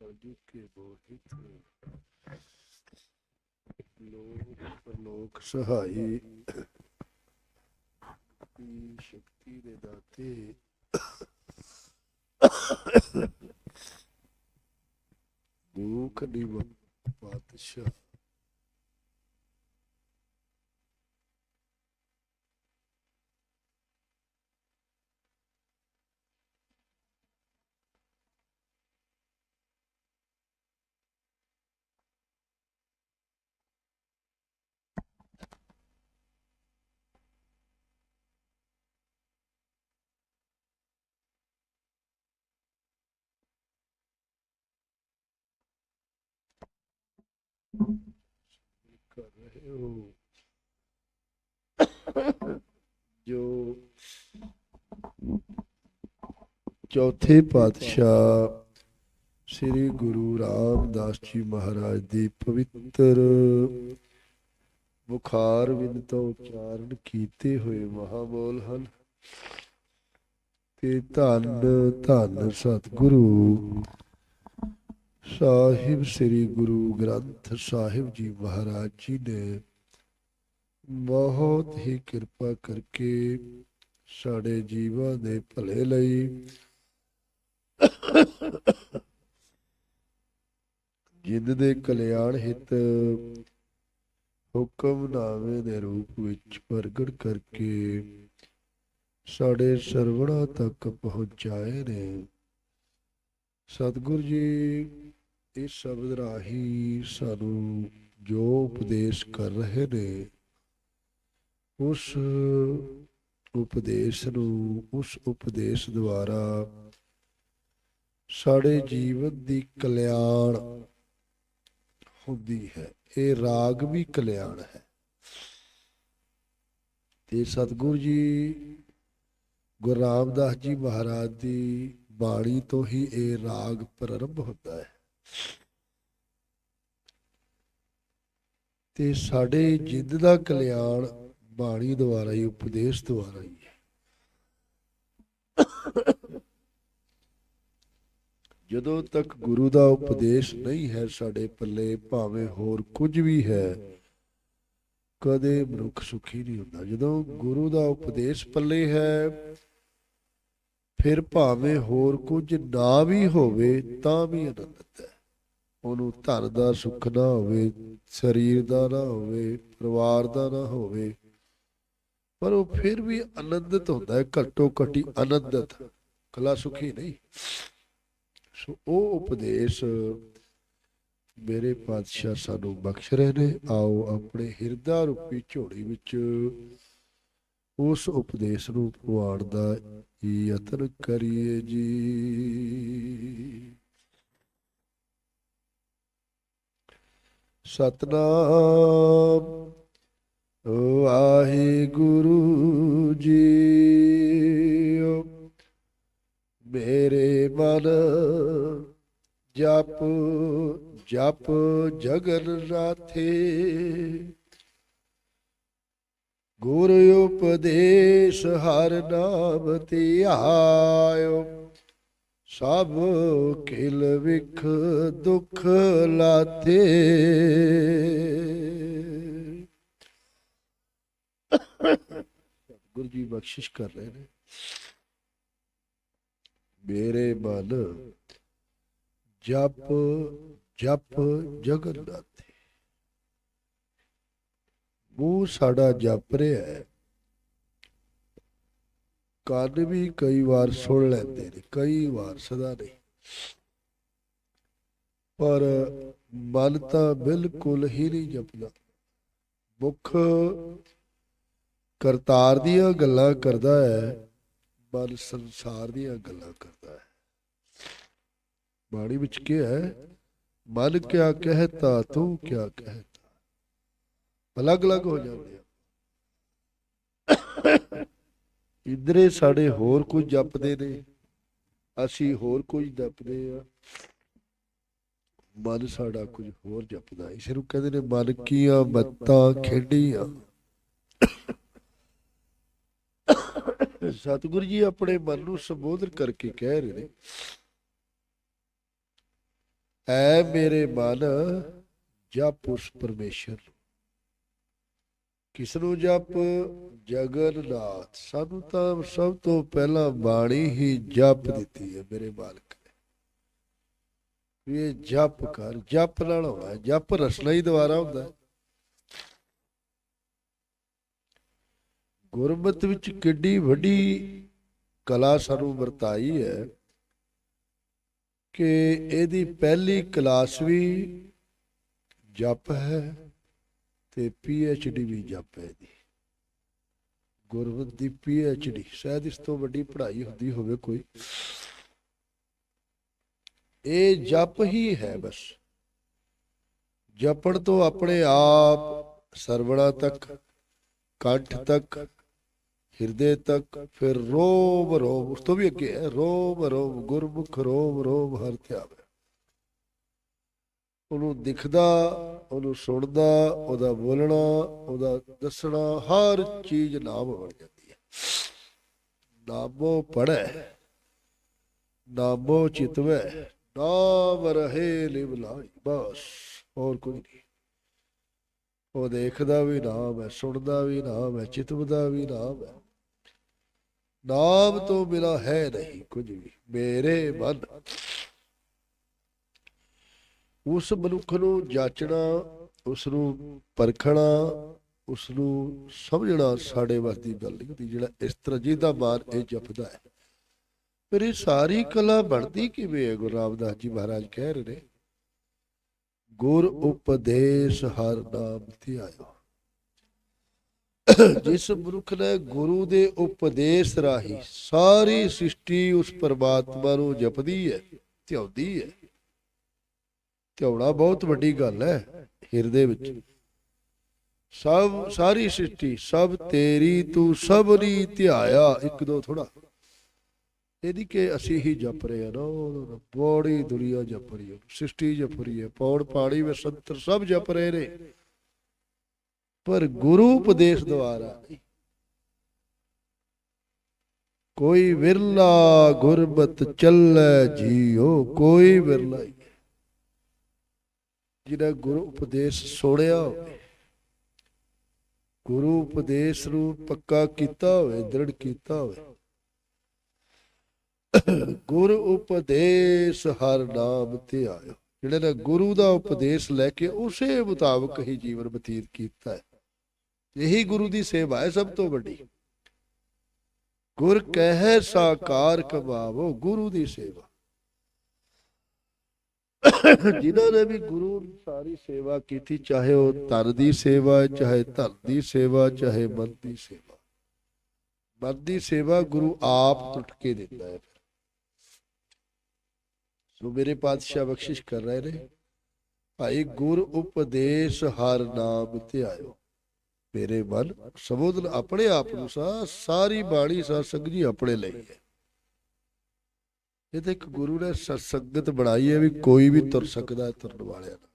ਕਲਯੁਗ ਕੇ ਮੋਹਿਤ ਲੋਕ ਪਰਲੋਕ ਸਹਾਈ ਦੀ ਸ਼ਕਤੀ ਦੇ ਦਾਤੇ ਦੁਖ ਨਿਵ ਪਾਤਸ਼ਾਹ ਕਰ ਰਹੇ ਹੋ ਚੌਥੇ ਪਾਤਸ਼ਾਹ ਸ੍ਰੀ ਗੁਰੂ ਰਾਮਦਾਸ ਜੀ ਮਹਾਰਾਜ ਦੀ ਪਵਿੱਤਰ ਬੁਖਾਰ ਵਿਦ ਤੋਂ ਉਚਾਰਨ ਕੀਤੇ ਹੋਏ ਮਹਾਬੋਲ ਹਨ। ਤੇ ਧੰਨ ਧੰਨ ਸਤਿਗੁਰੂ ਸਾਹਿਬ ਸ੍ਰੀ ਗੁਰੂ ਗ੍ਰੰਥ ਸਾਹਿਬ ਜੀ ਮਹਾਰਾਜ ਜੀ ਨੇ ਬਹੁਤ ਹੀ ਕਿਰਪਾ ਕਰਕੇ ਸਾਡੇ ਜੀਵਾਂ ਦੇ ਭਲੇ ਲਈ ਜਿੰਦ ਦੇ ਕਲਿਆਣ ਹਿਤ ਹੁਕਮਨਾਮੇ ਦੇ ਰੂਪ ਵਿੱਚ ਪ੍ਰਗਟ ਕਰਕੇ ਸਾਡੇ ਸਰਵਣਾ ਤੱਕ ਪਹੁੰਚਾਏ ਨੇ। ਸਤਿਗੁਰੂ ਜੀ ਇਸ ਸ਼ਬਦ ਰਾਹੀਂ ਸਾਨੂੰ ਜੋ ਉਪਦੇਸ਼ ਕਰ ਰਹੇ ਨੇ, ਉਸ ਉਪਦੇਸ਼ ਨੂੰ, ਉਸ ਉਪਦੇਸ਼ ਦੁਆਰਾ ਸਾਡੇ ਜੀਵਨ ਦੀ ਕਲਿਆਣ ਹੁੰਦੀ ਹੈ। ਇਹ ਰਾਗ ਵੀ ਕਲਿਆਣ ਹੈ। ਤੇ ਸਤਿਗੁਰੂ ਜੀ, ਗੁਰੂ ਰਾਮਦਾਸ ਜੀ ਮਹਾਰਾਜ ਦੀ ਬਾਣੀ ਤੋਂ ਹੀ ਇਹ ਰਾਗ ਪ੍ਰਾਰੰਭ ਹੁੰਦਾ ਹੈ। ਤੇ ਸਾਡੇ ਜਿੱਦ ਦਾ ਕਲਿਆਣ ਬਾਣੀ ਦੁਆਰਾ ਹੀ, ਉਪਦੇਸ਼ ਦੁਆਰਾ ਹੀ ਹੈ। ਜਦੋਂ ਤੱਕ ਗੁਰੂ ਦਾ ਉਪਦੇਸ਼ ਨਹੀਂ ਹੈ ਸਾਡੇ ਪੱਲੇ, ਭਾਵੇਂ ਹੋਰ ਕੁਝ ਵੀ ਹੈ, ਕਦੇ ਮਨੁੱਖ ਸੁਖੀ ਨਹੀਂ ਹੁੰਦਾ। ਜਦੋਂ ਗੁਰੂ ਦਾ ਉਪਦੇਸ਼ ਪੱਲੇ ਹੈ, ਫਿਰ ਭਾਵੇਂ ਹੋਰ ਕੁਝ ਨਾ ਵੀ ਹੋਵੇ, ਤਾਂ ਵੀ ਆਨੰਦਤ ਹੈ। ਉਹਨੂੰ ਧਨ ਦਾ ਸੁੱਖ ਨਾ ਹੋਵੇ, ਸਰੀਰ ਦਾ ਨਾ ਹੋਵੇ, ਪਰਿਵਾਰ ਦਾ ਨਾ ਹੋਵੇ, ਪਰ ਉਹ ਫਿਰ ਵੀ ਆਨੰਦਿਤ ਹੁੰਦਾ ਹੈ, ਘੱਟੋ ਘੱਟੀ ਆਨੰਦਿਤ। ਕਲਾ ਸੁਖੀ ਨਹੀਂ। ਸੋ ਉਹ ਉਪਦੇਸ਼ ਮੇਰੇ ਪਾਤਸ਼ਾਹ ਸਾਨੂੰ ਬਖਸ਼ ਰਹੇ ਨੇ। ਆਓ ਆਪਣੇ ਹਿਰਦਾ ਰੂਪੀ ਝੋਲੀ ਵਿੱਚ ਉਸ ਉਪਦੇਸ਼ ਨੂੰ ਪਵਾਉਣ ਦਾ ਯਤਨ ਕਰੀਏ ਜੀ। ਸਤਨਾਮ। ਵਾਹਿਗੁਰੂ ਜੀ ਮੇਰੇ ਮਨ ਜਪ ਜਪ ਜਗਨ ਰਾਥੇ ਗੁਰ ਉਪਦੇਸ਼ ਹਰ ਨਾਮ ਧਿਆਇਓ ਸਭ ਕਿਲ ਵਿਖ ਦੁਖ ਲਾਥੇ ਗੁਰੂ ਜੀ ਬਖਸ਼ਿਸ਼ ਕਰ ਰਹੇ ਨੇ। ਮੇਰੇ ਮਨ ਜਪ ਜਪ ਜਗਨਨਾਥ ਮੂੰਹ ਸਾਡਾ ਜਪ ਰਿਹਾ ਹੈ। ਕੰਨ ਵੀ ਕਈ ਵਾਰ ਸੁਣ ਲੈਂਦੇ ਨੇ, ਕਈ ਵਾਰ ਸਦਾ ਨਹੀਂ ਪਰ ਮਨ ਤਾਂ ਬਿਲਕੁਲ ਹੀ ਨਹੀਂ ਜਪਦਾ। ਮੁਖ ਕਰਤਾਰ ਦੀਆਂ ਗੱਲਾਂ ਕਰਦਾ ਹੈ, ਮਨ ਸੰਸਾਰ ਦੀਆਂ ਗੱਲਾਂ ਕਰਦਾ ਹੈ। ਬਾਣੀ ਵਿੱਚ ਕੀ ਹੈ? ਮਨ ਕਿਆ ਕਹਤਾ, ਤੂੰ ਕਿਆ ਕਹਤਾ। ਅਲੱਗ-ਅਲੱਗ ਹੋ ਜਾਂਦੇ ਆ। ਇਧਰੇ ਸਾਡੇ ਹੋਰ ਕੁਝ ਜਪਦੇ ਨੇ, ਅਸੀਂ ਹੋਰ ਕੁਝ ਜਪਦੇ ਆ। ਮਨ ਸਾਡਾ ਕੁਝ ਹੋਰ ਜਪਦਾ ਇਸ ਨੂੰ ਕਹਿੰਦੇ ਨੇ, ਮਨ ਕੀਆਂ ਮੱਤਾਂ ਖੇਡੀਆਂ। ਸਤਿਗੁਰੂ ਜੀ ਆਪਣੇ ਮਨ ਨੂੰ ਸੰਬੋਧਨ ਕਰਕੇ ਕਹਿ ਰਹੇ ਨੇ, ਐ ਮੇਰੇ ਮਨ ਜਪ ਉਸ ਪਰਮੇਸ਼ਰ ਨੂੰ। ਕਿਸ ਨੂੰ ਜਪ ਜਗਨਨਾਥ, ਸਾਨੂੰ ਤਾਂ ਸਭ ਤੋਂ ਪਹਿਲਾਂ ਬਾਣੀ ਹੀ ਜਪ ਦਿੱਤੀ ਹੈ ਮੇਰੇ ਮਾਲਕ ਨੇ ਇਹ ਜਪ ਕਰ, ਜਪ ਨਾਲ ਹੋਣਾ ਜਪ ਰਸਨਾ ਹੀ ਦੁਆਰਾ ਹੁੰਦਾ ਹੈ। ਗੁਰਮਤ ਵਿੱਚ ਕਿੱਡੀ ਵੱਡੀ ਕਲਾ ਸਾਨੂੰ ਵਰਤਾਈ ਹੈ ਕਿ ਇਹਦੀ ਪਹਿਲੀ ਕਲਾਸ ਵੀ ਜਪ ਹੈ ਤੇ ਪੀ ਐਚ ਡੀ ਵੀ ਜਪ ਹੈ ਦੀ ਗੁਰਮਤ ਦੀ ਪੀ ਐਚ ਡੀ ਸ਼ਾਇਦ ਇਸ ਤੋਂ ਵੱਡੀ ਪੜ੍ਹਾਈ ਹੁੰਦੀ ਹੋਵੇ ਕੋਈ। ਇਹ ਜਪ ਹੀ ਹੈ ਬਸ। ਜਪਣ ਤੋਂ ਆਪਣੇ ਆਪ ਸਰਵਣਾ ਤੱਕ, ਕੰਠ ਤੱਕ, ਹਿਰਦੇ ਤੱਕ, ਫਿਰ ਰੋਮ ਰੋਮ ਉਸ ਤੋਂ ਵੀ ਅੱਗੇ ਹੈ ਰੋਮ ਰੋਮ ਗੁਰਮੁਖ ਰੋਮ ਰੋਮ ਹਰ ਧਿਆਵੇ। ਉਹਨੂੰ ਦਿਖਦਾ, ਉਹਨੂੰ ਸੁਣਦਾ, ਉਹਦਾ ਬੋਲਣਾ, ਉਹਦਾ ਦੱਸਣਾ, ਹਰ ਚੀਜ਼ ਨਾਮ ਬਣ ਜਾਂਦੀ ਹੈ। ਨਾਮੋ ਪੜੈ ਨਾਮੋ ਚਿਤਵੈ, ਨਾਮ ਰਹੇ ਲਿਵ ਲਾਈ ਬਸ, ਹੋਰ ਕੋਈ ਨਹੀਂ। ਉਹ ਦੇਖਦਾ ਵੀ ਨਾਮ ਹੈ, ਸੁਣਦਾ ਵੀ ਨਾਮ ਹੈ, ਚਿਤਵਦਾ ਵੀ ਨਾਮ ਹੈ। ਨਾਮ ਤੋਂ ਬਿਨਾ ਹੈ ਨਹੀਂ ਕੁਝ ਵੀ, ਮੇਰੇ ਮਨ। ਉਸ ਮਨੁੱਖ ਨੂੰ ਜਾਚਣਾ, ਉਸ ਨੂੰ ਪਰਖਣਾ, ਉਸ ਨੂੰ ਸਮਝਣਾ ਸਾਡੇ ਵੱਸ ਦੀ ਗੱਲ ਨਹੀਂ ਹੁੰਦੀ, ਜਿਹੜਾ ਇਸ ਤਰ੍ਹਾਂ ਜਿਹਦਾ ਮਾਨ ਇਹ ਜਪਦਾ ਹੈ। ਫਿਰ ਇਹ ਸਾਰੀ ਕਲਾ ਬਣਦੀ ਕਿਵੇਂ ਹੈ? ਗੁਰੂ ਰਾਮਦਾਸ ਜੀ ਮਹਾਰਾਜ ਕਹਿ ਰਹੇ ਨੇ, ਗੁਰ ਉਪਦੇਸ਼ ਹਰ ਨਾਮ ਧਿਆਇਓ ਜਿਸ ਮਨੁੱਖ ਨੇ ਗੁਰੂ ਦੇ ਉਪਦੇਸ਼ ਰਾਹੀਂ ਸਾਰੀ ਸ੍ਰਿਸ਼ਟੀ ਉਸ ਪਰਮਾਤਮਾ ਨੂੰ ਜਪਦੀ ਹੈ, ਧਿਆਉਂਦੀ ਹੈ ਧਿਆਉਣਾ ਬਹੁਤ ਵੱਡੀ ਗੱਲ ਹੈ ਹਿਰਦੇ ਵਿੱਚ। ਸਭ ਸਾਰੀ ਸ੍ਰਿਸ਼ਟੀ, ਸਭ ਤੇਰੀ ਤੂੰ ਸਭਨੀ ਧਿਆਇਆ। ਇੱਕ ਦੋ ਥੋੜਾ ਇਹਦੀ ਕਿ ਅਸੀਂ ਹੀ ਜਪ ਰਹੇ ਆ ਨਾ, ਉਹ ਬੜੀ ਦੁਨੀਆ ਜਪ ਰਹੀ ਹੈ, ਸ੍ਰਿਸ਼ਟੀ ਜਪ ਰਹੀ ਹੈ, ਪੌੜ ਪਾਣੀ ਵਿੱਚ ਸੰਤਰ ਸਭ ਜਪ ਰਹੇ ਨੇ। ਪਰ ਗੁਰੂ ਉਪਦੇਸ਼ ਦੁਆਰਾ ਕੋਈ ਵਿਰਲਾ ਗੁਰਬਤ ਚੱਲੈ ਜੀਓ, ਕੋਈ ਵਿਰਲਾ ਹੀ ਹੈ। ਗੁਰੂ ਉਪਦੇਸ਼ ਸੁਣਿਆ ਹੋਵੇ, ਗੁਰੂ ਉਪਦੇਸ਼ ਨੂੰ ਪੱਕਾ ਕੀਤਾ ਹੋਵੇ, ਦ੍ਰਿੜ ਕੀਤਾ ਹੋਵੇ, ਗੁਰ ਉਪਦੇਸ਼ ਹਰ ਨਾਮ ਤੇ ਆਇਓ। ਜਿਹੜੇ ਨੇ ਗੁਰੂ ਦਾ ਉਪਦੇਸ਼ ਲੈ ਕੇ ਉਸੇ ਮੁਤਾਬਕ ਹੀ ਜੀਵਨ ਬਤੀਤ ਕੀਤਾ ਹੈ। ਇਹੀ ਗੁਰੂ ਦੀ ਸੇਵਾ ਹੈ ਸਭ ਤੋਂ ਵੱਡੀ। ਗੁਰ ਕਹਿ ਸਾਕਾਰ ਕਮਾਵੋ, ਗੁਰੂ ਦੀ ਸੇਵਾ। ਜਿਨ੍ਹਾਂ ਨੇ ਵੀ ਗੁਰੂ ਸਾਰੀ ਸੇਵਾ ਕੀਤੀ, ਚਾਹੇ ਉਹ ਤਨ ਦੀ ਸੇਵਾ, ਚਾਹੇ ਧਨ ਦੀ ਸੇਵਾ, ਚਾਹੇ ਮਨ ਦੀ ਸੇਵਾ। ਮਨ ਦੀ ਸੇਵਾ ਗੁਰੂ ਆਪ ਟੁੱਟ ਕੇ ਦਿੰਦਾ ਹੈ ਸੋ ਮੇਰੇ ਪਾਤਸ਼ਾਹ ਬਖਸ਼ਿਸ਼ ਕਰ ਰਹੇ ਨੇ। ਭਾਈ ਗੁਰ ਉਪਦੇਸ਼ ਹਰ ਨਾਮ ਧਿਆਇਓ ਮੇਰੇ ਮਨ ਸਮੋਦਨ ਆਪਣੇ ਆਪ ਨੂੰ ਸਾ, ਸਾਰੀ ਬਾਣੀ ਸਾ ਸੰਗ ਜੀ ਆਪਣੇ ਲਈ ਹੈ। ਇਹ ਤਾਂ ਇੱਕ ਗੁਰੂ ਨੇ ਸਤਸੰਗਤ ਬਣਾਈ ਹੈ ਵੀ ਕੋਈ ਵੀ ਤੁਰ ਸਕਦਾ ਤੁਰਨ ਵਾਲਿਆਂ ਨਾਲ।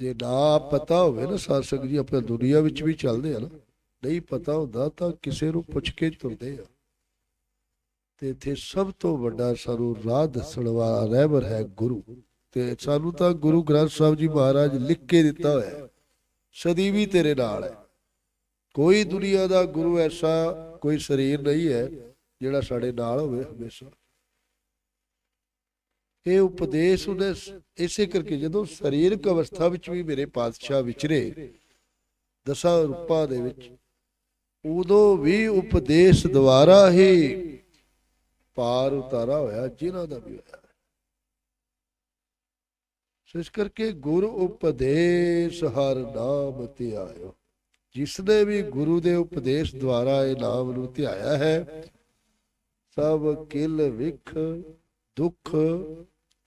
ਜੇ ਨਾ ਪਤਾ ਹੋਵੇ ਨਾ ਸਤਸੰਗ ਜੀ, ਆਪਣੇ ਦੁਨੀਆ ਵਿੱਚ ਵੀ ਚੱਲਦੇ ਆ ਨਾ, ਨਹੀਂ ਪਤਾ ਹੁੰਦਾ ਤਾਂ ਕਿਸੇ ਨੂੰ ਪੁੱਛ ਕੇ ਤੁਰਦੇ ਆ। ਤੇ ਇੱਥੇ ਸਭ ਤੋਂ ਵੱਡਾ ਸਾਨੂੰ ਰਾਹ ਦੱਸਣ ਵਾਲਾ ਰਹਿਬਰ ਹੈ ਗੁਰੂ। ਤੇ ਸਾਨੂੰ ਤਾਂ ਗੁਰੂ ਗ੍ਰੰਥ ਸਾਹਿਬ ਜੀ ਮਹਾਰਾਜ ਲਿਖ ਕੇ ਦਿੱਤਾ ਹੋਇਆ ਸਦੀ ਵੀ ਤੇਰੇ ਨਾਲ ਹੈ। ਕੋਈ ਦੁਨੀਆ ਦਾ ਗੁਰੂ ਐਸਾ ਕੋਈ ਸਰੀਰ ਨਹੀਂ ਹੈ ਜਿਹੜਾ ਸਾਡੇ ਨਾਲ ਹੋਵੇ ਹਮੇਸ਼ਾ। ਇਹ ਉਪਦੇਸ਼ ਉਹਦੇ ਇਸੇ ਕਰਕੇ ਜਦੋਂ ਸਰੀਰਕ ਅਵਸਥਾ ਵਿੱਚ ਵੀ ਮੇਰੇ ਪਾਤਸ਼ਾਹ ਵਿਚਰੇ, ਦਸਾਂ ਰੂਪਾਂ ਦੇ ਵਿੱਚ, ਉਦੋਂ ਵੀ ਉਪਦੇਸ਼ ਦੁਆਰਾ ਹੀ ਪਾਰ ਉਤਾਰਾ ਹੋਇਆ, ਜਿਨ੍ਹਾਂ ਦਾ ਵੀ ਹੋਇਆ। ਸੋ ਇਸ ਕਰਕੇ ਗੁਰ ਉਪਦੇਸ਼ ਹਰ ਨਾਮ ਧਿਆਇਓ। ਜਿਸ ਨੇ ਵੀ ਗੁਰੂ ਦੇ ਉਪਦੇਸ਼ ਦੁਆਰਾ ਇਹ ਨਾਮ ਨੂੰ ਧਿਆਇਆ ਹੈ ਸਭ ਕਿਲ ਵਿਖ, ਦੁੱਖ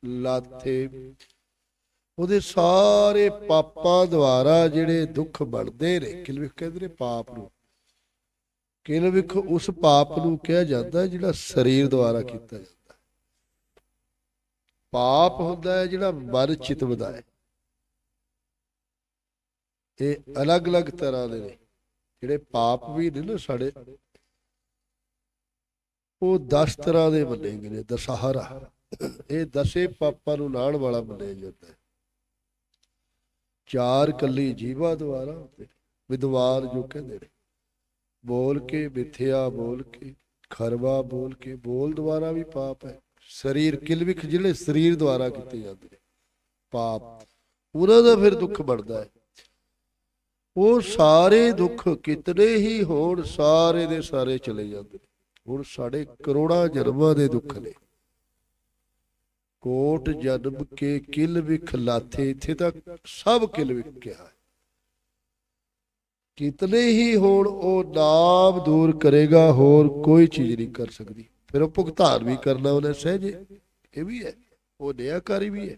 ਲਾਥੇ। ਉਹਦੇ ਸਾਰੇ ਪਾਪਾਂ ਦੁਆਰਾ ਜਿਹੜੇ ਦੁੱਖ ਬਣਦੇ ਨੇ, ਕਿਲ ਵਿਖ ਕਹਿੰਦੇ ਨੇ ਪਾਪ ਨੂੰ। ਕਿਲ ਵਿਖ ਉਸ ਪਾਪ ਨੂੰ ਕਿਹਾ ਜਾਂਦਾ ਜਿਹੜਾ ਸਰੀਰ ਦੁਆਰਾ ਕੀਤਾ ਜਾਂਦਾ। ਪਾਪ ਹੁੰਦਾ ਹੈ ਜਿਹੜਾ ਮਨ ਚਿਤਵਦਾ ਹੈ ਇਹ ਅਲੱਗ-ਅਲੱਗ ਤਰ੍ਹਾਂ ਦੇ ਨੇ। ਜਿਹੜੇ ਪਾਪ ਵੀ ਨੇ ਨਾ ਸਾਡੇ ਉਹ 10 ਤਰ੍ਹਾਂ ਦੇ ਮੰਨੇ ਗਏ ਨੇ, ਦਸਹਰਾ। ਇਹ ਦਸੇ ਪਾਪਾਂ ਨੂੰ ਲਾਣ ਵਾਲਾ ਮੰਨਿਆ ਜਾਂਦਾ ਹੈ। ਚਾਰ ਕੱਲੀ ਜੀਵਾ ਦੁਆਰਾ ਵਿਦਵਾਨ ਜੋ ਕਹਿੰਦੇ ਨੇ, ਬੋਲ ਕੇ ਮਿੱਥਿਆ, ਬੋਲ ਕੇ ਖਰਵਾ, ਬੋਲ ਕੇ ਬੋਲ ਦੁਆਰਾ ਵੀ ਪਾਪ ਹੈ। ਸਰੀਰ ਕਿਲਵਿਖ ਜਿਹੜੇ ਸਰੀਰ ਦੁਆਰਾ ਕੀਤੇ ਜਾਂਦੇ ਨੇ, ਪਾਪ। ਉਹਨਾਂ ਦਾ ਫਿਰ ਦੁੱਖ ਬਣਦਾ ਹੈ। ਉਹ ਸਾਰੇ ਦੁੱਖ ਕਿਤਨੇ ਹੀ ਹੋਣ, ਸਾਰੇ ਦੇ ਸਾਰੇ ਚਲੇ ਜਾਂਦੇ ਨੇ। ਹੁਣ ਸਾਡੇ ਕਰੋੜਾਂ ਜਨਮਾਂ ਦੇ ਦੁੱਖ ਨੇ। ਕੋਟ ਜਨਮ ਕੇ ਕਿਲ ਵਿਖ ਲਾਥੇ, ਇੱਥੇ ਤੱਕ ਸਭ ਕਿਲ ਵਿਖ ਕਿਹਾ ਹੈ। ਕਿਤਨੇ ਹੀ ਹੋਣ ਉਹ ਨਾਮ ਦੂਰ ਕਰੇਗਾ, ਹੋਰ ਕੋਈ ਚੀਜ਼ ਨਹੀਂ ਕਰ ਸਕਦੀ। ਫਿਰ ਉਹ ਭੁਗਤਾਨ ਵੀ ਕਰਨਾ ਉਹਨੇ ਸਹਿਜੇ। ਇਹ ਵੀ ਹੈ, ਉਹ ਨਿਆਕਾਰੀ ਵੀ ਹੈ।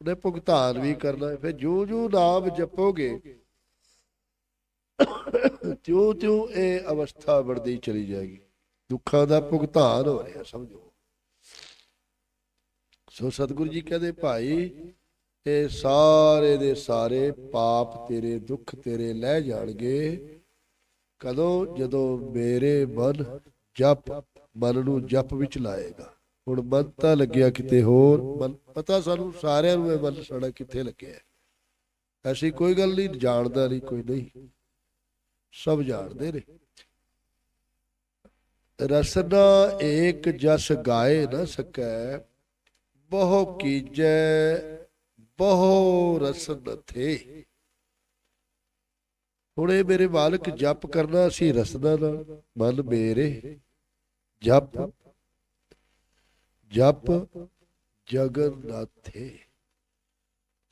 ਉਹਨੇ ਭੁਗਤਾਨ ਵੀ ਕਰਨਾ ਫਿਰ ਜੋ ਜੋ ਨਾਮ ਜਪੋਗੇ ਤਿਉ ਤਿਉ ਇਹ ਅਵਸਥਾ ਵੜਦੀ ਚਲੀ ਜਾਏਗੀ। ਦੁੱਖਾਂ ਦਾ ਭੁਗਤਾਨ ਹੋ ਰਿਹਾ, ਸਮਝੋ। ਸੋ ਸਤਿਗੁਰੂ ਜੀ ਕਹਿੰਦੇ, ਭਾਈ, ਇਹ ਸਾਰੇ ਦੇ ਸਾਰੇ ਪਾਪ ਤੇਰੇ, ਦੁੱਖ ਤੇਰੇ ਲੈ ਜਾਣਗੇ। ਕਦੋਂ? ਜਦੋਂ ਮੇਰੇ ਮਨ ਜਪ, ਮਨ ਨੂੰ ਜਪ ਵਿੱਚ ਲਾਏਗਾ। ਹੁਣ ਮਨ ਤਾਂ ਲੱਗਿਆ ਕਿਤੇ ਹੋਰ, ਮਨ ਪਤਾ ਸਾਨੂੰ ਸਾਰਿਆਂ ਨੂੰ ਇਹ ਮਨ ਸਾਡਾ ਕਿੱਥੇ ਲੱਗਿਆ। ਐਸੀ ਕੋਈ ਗੱਲ ਨਹੀਂ, ਜਾਣਦਾ ਨਹੀਂ, ਕੋਈ ਨਹੀਂ। ਸਭ ਜਾਣਦੇ ਨੇ। ਰਸਨਾ ਏਕ ਜਸ ਗਾਏ ਨਾ ਸਕੈ, ਬਹੁ ਕੀਜੈ, ਬਹੁ ਰਸਨ ਥੇ। ਹੁਣ ਇਹ ਮੇਰੇ ਮਾਲਕ ਜਪ ਕਰਨਾ ਸੀ ਰਸਨਾ ਨਾਲ ਮਨ ਮੇਰੇ। ਜਪ ਜਪ ਜਗਨਨਾਥੇ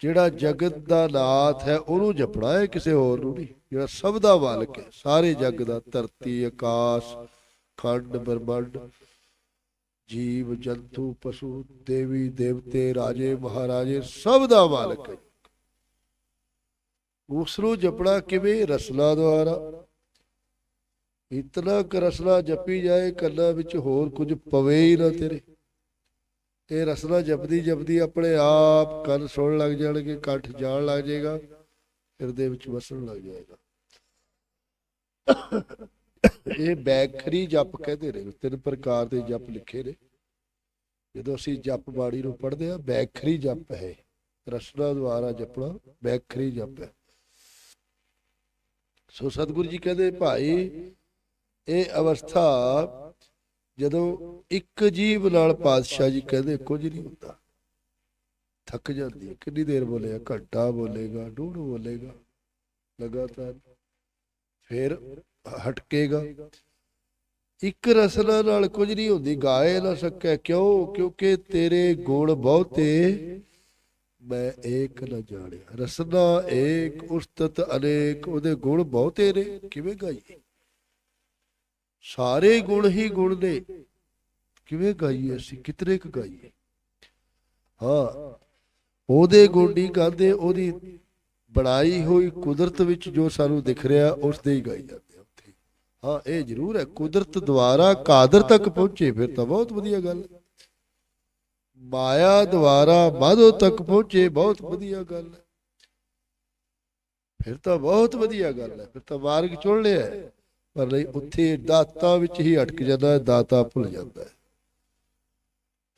ਜਿਹੜਾ ਜਗਤ ਦਾ ਨਾਥ ਹੈ, ਉਹਨੂੰ ਜਪਣਾ ਹੈ ਕਿਸੇ ਹੋਰ ਨੂੰ ਨਹੀਂ। ਜਿਹੜਾ ਸਭ ਦਾ ਮਾਲਕ ਹੈ, ਸਾਰੇ ਜੱਗ ਦਾ ਧਰਤੀ, ਆਕਾਸ਼, ਖੰਡ, ਬ੍ਰਹਮੰਡ, ਜੀਵ, ਜੰਤੂ, ਪਸ਼ੂ, ਦੇਵੀ, ਦੇਵਤੇ, ਰਾਜੇ, ਮਹਾਰਾਜੇ, ਸਭ ਦਾ ਮਾਲਕ ਹੈ। ਉਸ ਨੂੰ ਜਪਣਾ ਕਿਵੇਂ? ਰਸਨਾ ਦੁਆਰਾ। ਇਤਨਾ ਕੁ ਰਸਨਾ ਜਪੀ ਜਾਏ, ਕੰਨਾਂ ਵਿੱਚ ਹੋਰ ਕੁਝ ਪਵੇ ਹੀ ਨਾ ਤੇਰੇ। ਇਹ ਰਸਨਾ ਜਪਦੀ ਜਪਦੀ ਆਪਣੇ ਆਪ ਕੰਨ ਸੁਣ ਲੱਗ ਜਾਣਗੇ, ਕੰਠ ਜਾਣ ਲੱਗ ਜਾਏਗਾ। ਹਿਰਦੇ ਵਿੱਚ ਵਸਣ ਲੱਗ ਜਾਏਗਾ। ਇਹ ਬੈਖਰੀ ਜਪ ਕਹਿੰਦੇ ਨੇ, ਤਿੰਨ ਪ੍ਰਕਾਰ ਦੇ ਜਪ ਲਿਖੇ ਨੇ। ਜਦੋਂ ਅਸੀਂ ਜਪ ਬਾਣੀ ਨੂੰ ਪੜ੍ਹਦੇ ਆ ਬੈਖਰੀ ਜਪ ਹੈ। ਰਸਨਾ ਦੁਆਰਾ ਜਪਣਾ ਬੈਖਰੀ ਜਪ ਹੈ। ਸੋ ਸਤਿਗੁਰੂ ਜੀ ਕਹਿੰਦੇ, ਭਾਈ, ਇਹ ਅਵਸਥਾ ਜਦੋਂ ਇੱਕ ਜੀਵ ਨਾਲ ਪਾਤਸ਼ਾਹ ਜੀ ਕਹਿੰਦੇ, ਕੁਝ ਨਹੀਂ ਹੁੰਦਾ। ਥੱਕ ਜਾਂਦੀ ਹੈ। ਕਿੰਨੀ ਦੇਰ ਬੋਲੇਗਾ? ਘੰਟਾ ਬੋਲੇਗਾ ਡੂਢ ਬੋਲੇਗਾ, ਲਗਾਤਾਰ। ਫਿਰ ਹਟਕੇਗਾ। ਇੱਕ ਰਸਨਾ ਨਾਲ ਕੁਝ ਨਹੀਂ ਹੁੰਦੀ। ਗਾਏ ਨਾ ਸਕੇ। ਕਿਉਂ? ਕਿਉਂਕਿ ਤੇਰੇ ਗੁਣ ਬਹੁਤੇ ਮੈਂ ਏਕ ਨਾ ਜਾਣਿਆ। ਰਸਨਾ ਏਕ, ਉਸਤਤ ਅਨੇਕ, ਉਹਦੇ ਗੁਣ ਬਹੁਤੇ ਨੇ। ਕਿਵੇਂ ਗਾਈਏ? ਸਾਰੇ ਗੁਣ ਹੀ ਗੁਣ ਨੇ। ਕਿਵੇਂ ਗਾਈਏ ਅਸੀਂ? ਕਿਤਨੇ ਕੁ ਗਾਈਏ? ਹਾਂ। ਉਹਦੇ ਗੋਡੀ ਨਹੀਂ ਉਹਦੀ ਬਣਾਈ ਹੋਈ ਕੁਦਰਤ ਵਿੱਚ ਜੋ ਸਾਨੂੰ ਦਿਖ ਰਿਹਾ, ਉਸ ਦੇ ਹੀ ਗਾਈ ਜਾਂਦੇ ਉੱਥੇ। ਹਾਂ, ਇਹ ਜ਼ਰੂਰ ਹੈ, ਕੁਦਰਤ ਦੁਆਰਾ ਕਾਦਰ ਤੱਕ ਪਹੁੰਚੇ, ਫਿਰ ਤਾਂ ਬਹੁਤ ਵਧੀਆ ਗੱਲ ਮਾਇਆ ਦੁਆਰਾ ਮਾਧੋ ਤੱਕ ਪਹੁੰਚੇ, ਬਹੁਤ ਵਧੀਆ ਗੱਲ ਹੈ। ਫਿਰ ਤਾਂ ਬਹੁਤ ਵਧੀਆ ਗੱਲ ਹੈ, ਫਿਰ ਤਾਂ ਮਾਰਗ ਚੁਣ ਲਿਆ ਪਰ ਨਹੀਂ, ਉੱਥੇ ਦਾਤਾ ਵਿੱਚ ਹੀ ਅਟਕ ਜਾਂਦਾ ਹੈ, ਦਾਤਾ ਭੁੱਲ ਜਾਂਦਾ ਹੈ।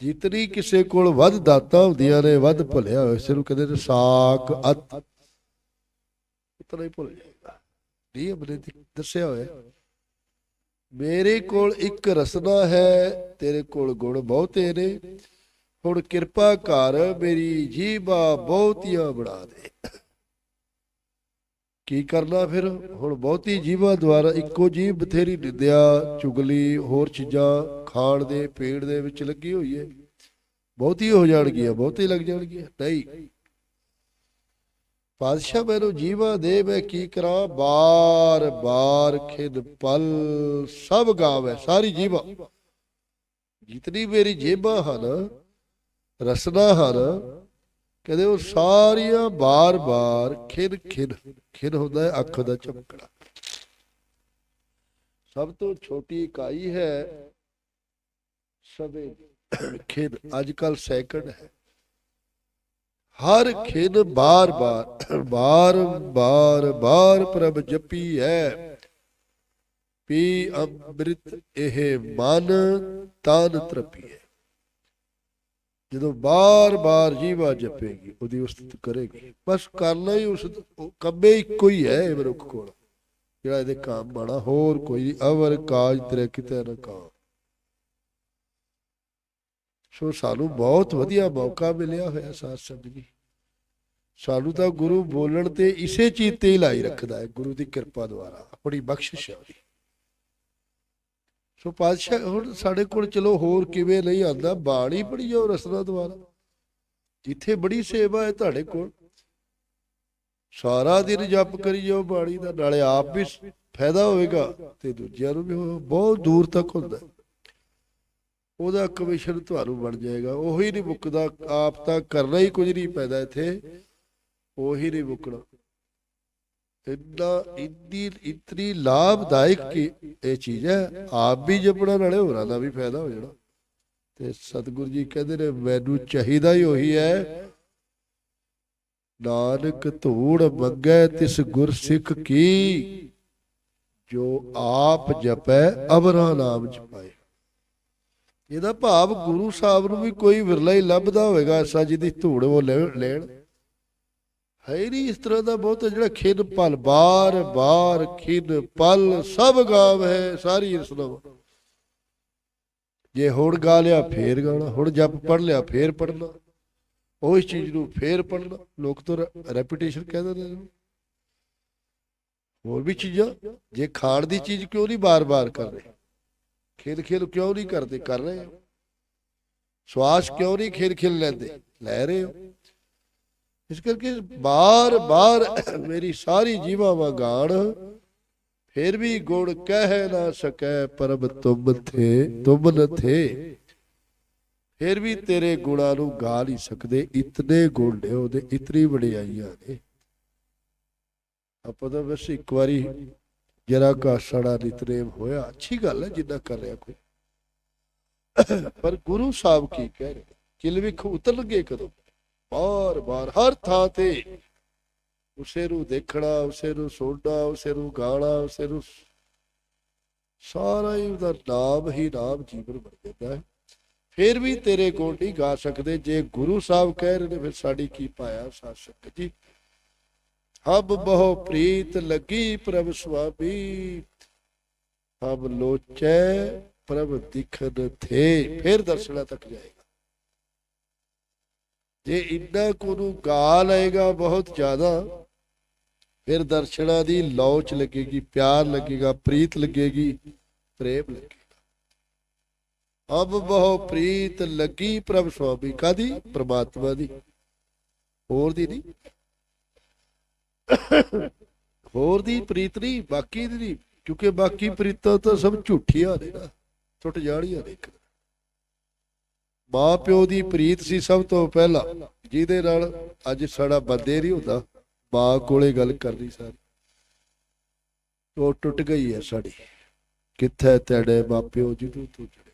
ਜਿਤਨੀ ਕਿਸੇ ਕੋਲ ਵੱਧ ਦਾਤਾ ਹੁੰਦੀਆਂ ਨੇ, ਵੱਧ ਭੁੱਲਿਆ ਹੋਇਆ ਇਸ ਨੂੰ ਕਹਿੰਦੇ ਨੇ ਸਾਖ ਅਤ। ਉਤਨਾ ਹੀ ਭੁੱਲ ਜਾਂਦਾ ਨਹੀਂ ਅਮਰੇ ਦੱਸਿਆ ਹੋਇਆ। ਮੇਰੇ ਕੋਲ ਇੱਕ ਰਸਨਾ ਹੈ, ਤੇਰੇ ਕੋਲ ਗੁਣ ਬਹੁਤੇ ਨੇ। ਹੁਣ ਕਿਰਪਾ ਕਰ, ਮੇਰੀ ਜੀਬਾ ਬਹੁਤੀਆਂ ਬਣਾ ਦੇ। ਕੀ ਕਰਨਾ ਫਿਰ? ਹੁਣ ਬਹੁਤੀ ਜੀਵਾ ਦੁਆਰਾ ਇੱਕੋ ਜੀਵ ਬਥੇਰੀ ਨਿੰਦਿਆ, ਚੁਗਲੀ, ਹੋਰ ਚੀਜ਼ਾਂ ਖਾਣ ਦੇ ਪੇੜ ਦੇ ਵਿੱਚ ਲੱਗੀ ਹੋਈ ਹੈ ਬਹੁਤੀ ਹੋ ਜਾਣਗੀਆਂ, ਬਹੁਤੀ ਲੱਗ ਜਾਣਗੀਆਂ। ਨਹੀਂ। ਪਾਤਸ਼ਾਹ, ਮੈਨੂੰ ਜੀਵਾ ਦੇ ਮੈਂ ਕੀ ਕਰਾਂ? ਬਾਰ ਬਾਰ ਖਿਦ ਪਲ ਸਭ ਗਾਵੇ, ਸਾਰੀ ਜੀਵਾ। ਜਿਤਨੀ ਮੇਰੀ ਜੇਬਾਂ ਹਨ, ਰਸਨਾ ਹਨ ਕਹਿੰਦੇ ਉਹ ਸਾਰੀਆਂ ਬਾਰ-ਬਾਰ ਖਿਨ ਖਿਨ ਖਿਨ ਹੁੰਦਾ ਹੈ, ਅੱਖ ਦਾ ਝਪਕਣਾ ਸਭ ਤੋਂ ਛੋਟੀ ਇਕਾਈ ਹੈ ਸਵੇ ਖਿਨ, ਅੱਜ ਕੱਲ ਸੈਕਿੰਡ ਹੈ। ਹਰ ਖਿਨ ਬਾਰ-ਬਾਰ ਬਾਰ-ਬਾਰ ਬਾਰ ਪ੍ਰਭ ਜਪੀ ਹੈ। ਪੀ ਅੰਮ੍ਰਿਤ ਇਹ ਮਨ, ਤਨ ਤ੍ਰਪੀਏ ਜਦੋਂ ਬਾਰ-ਬਾਰ ਜੀਵਾ ਜਪੇਗੀ, ਉਹਦੀ ਉਸਤਤ ਕਰੇਗੀ। ਬਸ ਕਰਨਾ ਹੀ ਉਸ ਕੰਮੇ ਇੱਕੋ ਹੀ ਹੈ ਇਹ ਮਨੁੱਖ ਕੋਲ। ਜਿਹੜਾ ਇਹਦੇ ਕੰਮ ਆਣਾ ਹੋਰ ਕੋਈ ਅਵਰ ਕਾਜ ਤੇਰੇ ਕਿਤੇ ਨਾ ਕਾ ਸੋ ਸਾਨੂੰ ਬਹੁਤ ਵਧੀਆ ਮੌਕਾ ਮਿਲਿਆ ਹੋਇਆ ਸਾਧ ਸੰਗਤ ਜੀ। ਸਾਨੂੰ ਤਾਂ ਗੁਰੂ ਬੋਲਣ ਤੇ ਇਸੇ ਚੀਜ਼ ਤੇ ਹੀ ਲਾਈ ਰੱਖਦਾ ਹੈ, ਗੁਰੂ ਦੀ ਕਿਰਪਾ ਦੁਆਰਾ, ਆਪਣੀ ਬਖਸ਼ਿਸ਼ ਹੈ ਸੋ ਪਾਤਸ਼ਾਹ ਹੁਣ ਸਾਡੇ ਕੋਲ ਚਲੋ ਹੋਰ ਕਿਵੇਂ ਨਹੀਂ ਆਂਦਾ ਬਾਣੀ ਪੜੀ ਜਾਓ ਰਸਨਾ ਦੁਆਰਾ। ਜਿੱਥੇ ਬੜੀ ਸੇਵਾ ਹੈ ਤੁਹਾਡੇ ਕੋਲ। ਸਾਰਾ ਦਿਨ ਜਪ ਕਰੀ ਜਾਓ ਬਾਣੀ ਦਾ, ਨਾਲੇ ਆਪ ਵੀ ਫਾਇਦਾ ਹੋਵੇਗਾ ਤੇ ਦੂਜਿਆਂ ਨੂੰ ਵੀ ਬਹੁਤ ਦੂਰ ਤੱਕ ਹੁੰਦਾ। ਹੈ। ਉਹਦਾ ਕਮਿਸ਼ਨ ਤੁਹਾਨੂੰ ਬਣ ਜਾਏਗਾ। ਉਹੀ ਨਹੀਂ ਮੁੱਕਦਾ, ਆਪ ਤਾਂ ਕਰਨਾ ਹੀ ਕੁਝ ਨਹੀਂ ਪੈਦਾ ਇੱਥੇ। ਉਹੀ ਨਹੀਂ ਮੁੱਕਣਾ। ਇੰਨਾ ਇੰਨੀ ਇਤਨੀ ਲਾਭਦਾਇਕ ਕੀ ਇਹ ਚੀਜ਼ ਹੈ। ਆਪ ਵੀ ਜਪਣਾ, ਨਾਲੇ ਹੋਰਾਂ ਦਾ ਵੀ ਫਾਇਦਾ ਹੋ ਜਾਣਾ। ਤੇ ਸਤਿਗੁਰੂ ਜੀ ਕਹਿੰਦੇ ਨੇ, ਮੈਨੂੰ ਚਾਹੀਦਾ ਹੀ ਉਹੀ ਹੈ, ਨਾਨਕ ਧੂੜ ਮੰਗੈ ਤਿਸ ਗੁਰ ਸਿੱਖ ਕੀ, ਜੋ ਆਪ ਜਪੈ ਅਵਰਾ ਨਾਮ ਜਪਾਏ। ਇਹਦਾ ਭਾਵ ਗੁਰੂ ਸਾਹਿਬ ਨੂੰ ਵੀ ਕੋਈ ਵਿਰਲਾ ਹੀ ਲੱਭਦਾ ਹੋਵੇਗਾ, ਐਸਾ ਜਿਹਦੀ ਧੂੜ ਉਹ ਲੈ- ਲੈਣ। ਹੈ ਹੀ ਨਹੀਂ ਇਸ ਤਰ੍ਹਾਂ ਦਾ ਬਹੁਤ ਜਿਹੜਾ ਖਿਨ ਪਲ, ਬਾਰ ਬਾਰ ਖਿਨ ਪਲ, ਸਭ ਗਾਵ ਹੈ, ਸਾਰੀ ਸੁਣੋ ਜੇ ਹੁਣ ਗਾ ਲਿਆ, ਫੇਰ ਗਾਣਾ ਹੁਣ ਜਪ ਪੜ ਲਿਆ, ਫੇਰ ਪੜਨਾ ਉਹ ਇਸ ਚੀਜ਼ ਨੂੰ ਫੇਰ ਪੜਨਾ ਲੋਕ ਤਾਂ ਰੈਪੀਟੇਸ਼ਨ ਕਹਿੰਦੇ ਨੇ। ਹੋਰ ਵੀ ਚੀਜ਼ਾਂ, ਜੇ ਖਾਣ ਦੀ ਚੀਜ਼ ਕਿਉਂ ਨਹੀਂ ਬਾਰ-ਬਾਰ ਕਰ ਰਹੇ? ਖੇਲ ਖੇਲ ਕਿਉਂ ਨਹੀਂ ਕਰਦੇ, ਕਰ ਰਹੇ ਸਵਾਸ ਕਿਉਂ ਨਹੀਂ ਖੇਲ ਖੇਲ ਲੈਂਦੇ? ਲੈ ਰਹੇ ਹੋ? ਇਸ ਕਰਕੇ ਬਾਰ-ਬਾਰ ਮੇਰੀ ਸਾਰੀ ਜੀਵਾ ਗਾਣ ਫਿਰ ਵੀ ਗੁਣ ਕਹਿ ਨਾ ਸਕੈ ਪਰਬ ਤੁਮ ਥੇ, ਤੁਮ ਨ ਥੇ। ਫਿਰ ਵੀ ਤੇਰੇ ਗੁਣਾਂ ਨੂੰ ਗਾ ਨਹੀਂ ਸਕਦੇ, ਇਤਨੇ ਗੁਣ ਨੇ ਉਹਦੇ, ਇਤਨੀ ਵਡਿਆਈਆਂ ਨੇ। ਆਪਾਂ ਤਾਂ ਬਸ ਇੱਕ ਵਾਰੀ ਜਰਾ ਕਾ ਸੜਾ ਨਿਤਨੇਮ ਹੋਇਆ, ਅੱਛੀ ਗੱਲ ਹੈ ਜਿੱਦਾਂ ਕਰ ਰਿਹਾ ਕੋਈ। ਪਰ ਗੁਰੂ ਸਾਹਿਬ ਕੀ ਕਹਿ ਰਹੇ ਕਿਲਵਿਖ ਉਤਰਨਗੇ ਕਦੋਂ? ਬਾਰ ਬਾਰ ਹਰ ਥਾਂ ਤੇ। ਉਸੇ ਨੂੰ ਦੇਖਣਾ ਉਸੇ ਨੂੰ ਸੁਣਨਾ ਉਸੇ ਨੂੰ ਗਾਣਾ ਉਸੇ ਨੂੰ ਸਾਰਾ ਹੀ ਉਹਦਾ ਨਾਮ ਹੀ ਨਾਮ ਜੀਵਨ ਬਣ ਜਾਂਦਾ ਹੈ। ਫਿਰ ਵੀ ਤੇਰੇ ਗੁਣ ਨਹੀਂ ਗਾ ਸਕਦੇ। ਜੇ ਗੁਰੂ ਸਾਹਿਬ ਕਹਿ ਰਹੇ ਨੇ, ਫਿਰ ਸਾਡੀ ਕੀ ਪਾਇਆ ਸਾਧ ਸੰਗਤ ਜੀ? ਹਬ ਬਹੁ ਪ੍ਰੀਤ ਲੱਗੀ ਪ੍ਰਭ ਸੁਆਮੀ, ਹਬ ਲੋਚੈ ਪ੍ਰਭ ਦਿਖਨ ਥੇ। ਫਿਰ ਦਰਸ਼ਨਾ ਤੱਕ ਜਾਏਗਾ। ਜੇ ਇੰਨਾ ਕੋ ਨੂੰ ਗਾ ਲਏਗਾ ਬਹੁਤ ਜ਼ਿਆਦਾ, ਫਿਰ ਦਰਸ਼ਨਾ ਦੀ ਲੋਚ ਲੱਗੇਗੀ, ਪਿਆਰ ਲੱਗੇਗਾ, ਪ੍ਰੀਤ ਲੱਗੇਗੀ, ਪ੍ਰੇਮ ਲੱਗੇਗਾ। ਅਬ ਬਹੁ ਪ੍ਰੀਤ ਲੱਗੀ ਪ੍ਰਭ ਸੁਆਮੀ ਕਾਦੀ ਪ੍ਰਮਾਤਮਾ ਦੀ। ਹੋਰ ਦੀ ਨਹੀਂ। ਹੋਰ ਦੀ ਪ੍ਰੀਤ ਨਹੀਂ, ਬਾਕੀ ਦੀ ਨਹੀਂ, ਕਿਉਂਕਿ ਬਾਕੀ ਪ੍ਰੀਤਾਂ ਤਾਂ ਸਭ ਝੂਠੀਆਂ ਨੇ ਨਾ ਟੁੱਟ ਜਾਣੀਆਂ ਨੇ ਇੱਕ। ਮਾਂ ਪਿਓ ਦੀ ਪ੍ਰੀਤ ਸੀ ਸਭ ਤੋਂ ਪਹਿਲਾਂ, ਜਿਹਦੇ ਨਾਲ ਅੱਜ ਸਾਡਾ ਬੰਦੇ ਨਹੀਂ ਹੁੰਦਾ। ਮਾਂ ਕੋਲੇ ਗੱਲ ਕਰਨੀ ਸਾਰੀ। ਉਹ ਟੁੱਟ ਗਈ ਹੈ ਸਾਡੀ। ਕਿੱਥੇ ਤੇੜੇ ਮਾਪਿਓ ਜਿਹਨੂੰ ਤੂੰ ਚੜਿਆ